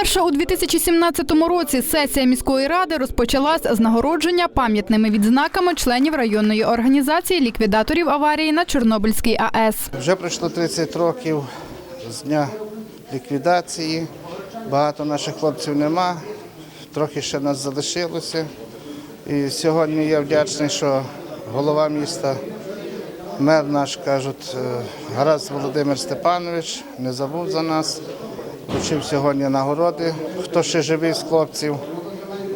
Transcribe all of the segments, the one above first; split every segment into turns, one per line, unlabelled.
Вперше у 2017 році сесія міської ради розпочалась з нагородження пам'ятними відзнаками членів районної організації ліквідаторів аварії на Чорнобильській АЕС.
Вже пройшло 30 років з дня ліквідації. Багато наших хлопців нема, трохи ще нас залишилося. І сьогодні я вдячний, що голова міста, мер наш кажуть, е, Гараз Володимир Степанович не забув за нас. Вручив сьогодні нагороди, хто ще живий з хлопців.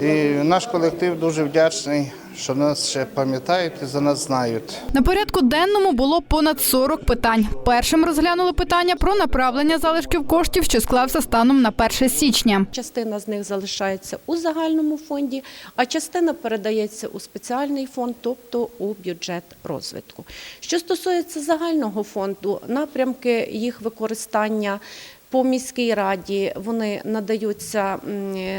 І наш колектив дуже вдячний, що нас ще пам'ятають і за нас знають.
На порядку денному було понад 40 питань. Першим розглянули питання про направлення залишків коштів, що склався станом на 1 січня.
Частина з них залишається у загальному фонді, а частина передається у спеціальний фонд, тобто у бюджет розвитку. Що стосується загального фонду, напрямки їх використання. По міській раді вони надаються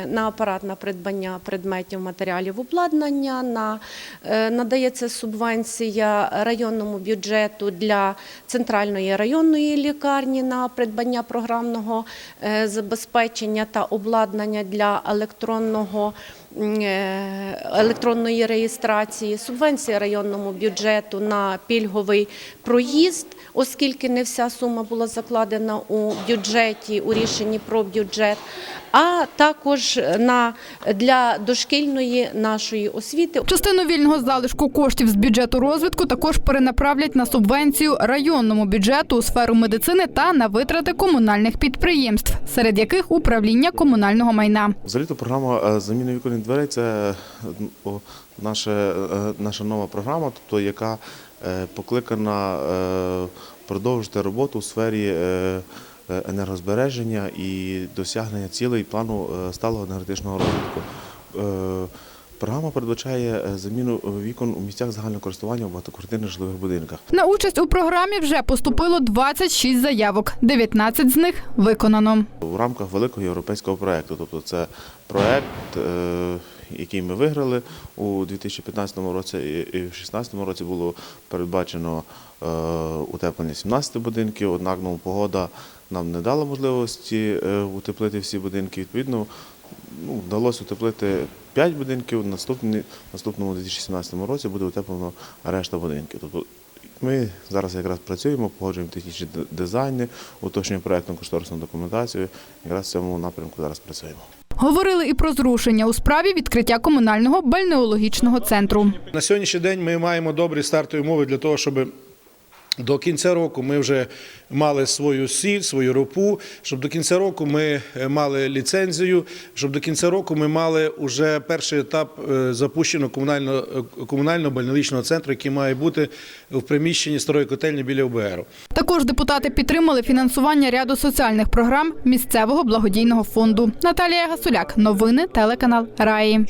на апарат на придбання предметів, матеріалів обладнання, на, е, надається субвенція районному бюджету для центральної районної лікарні на придбання програмного е, забезпечення та обладнання для електронного електронної реєстрації, субвенція районному бюджету на пільговий проїзд, оскільки не вся сума була закладена у бюджеті, у рішенні про бюджет, а також на для дошкільної нашої освіти.
Частину вільного залишку коштів з бюджету розвитку також перенаправлять на субвенцію районному бюджету у сферу медицини та на витрати комунальних підприємств, серед яких управління комунального майна.
Взагалі-то програма е, заміни віконних дверей це е, наша, е, наша нова програма, тобто яка е, покликана продовжити роботу у сфері енергозбереження і досягнення цілей плану сталого енергетичного розвитку. Е, Програма передбачає е, заміну вікон у місцях загального користування у багатоквартирних житлових будинках.
На участь у програмі вже поступило 26 заявок, 19 з них виконано.
у рамках великого європейського проєкту. Тобто це проєкт, е, який ми виграли у 2015 році і в 2016 році було передбачено е, утеплення 17 будинків, однак ну, погода нам не дала можливості е, утеплити всі будинки. Відповідно, ну, вдалося утеплити 5 будинків, наступні, наступному 2017 році буде утеплено решта будинків. Тобто ми зараз якраз працюємо, погоджуємо технічні дизайни, уточнюємо проєктну кошторисну документацію. Якраз в цьому напрямку зараз працюємо.
Говорили і про зрушення у справі відкриття комунального бальнеологічного центру.
На сьогоднішній день ми маємо добрі стартові умови для того, щоб до кінця року ми вже мали свою сіль, свою ропу, щоб до кінця року ми е, мали ліцензію, щоб до кінця року ми мали вже перший етап е, запущено комунального е, комунального больничного центру, який має бути в приміщенні старої котельні біля ОБРу.
Також депутати підтримали фінансування ряду соціальних програм місцевого благодійного фонду. Наталія Гасуляк, новини телеканал Раї.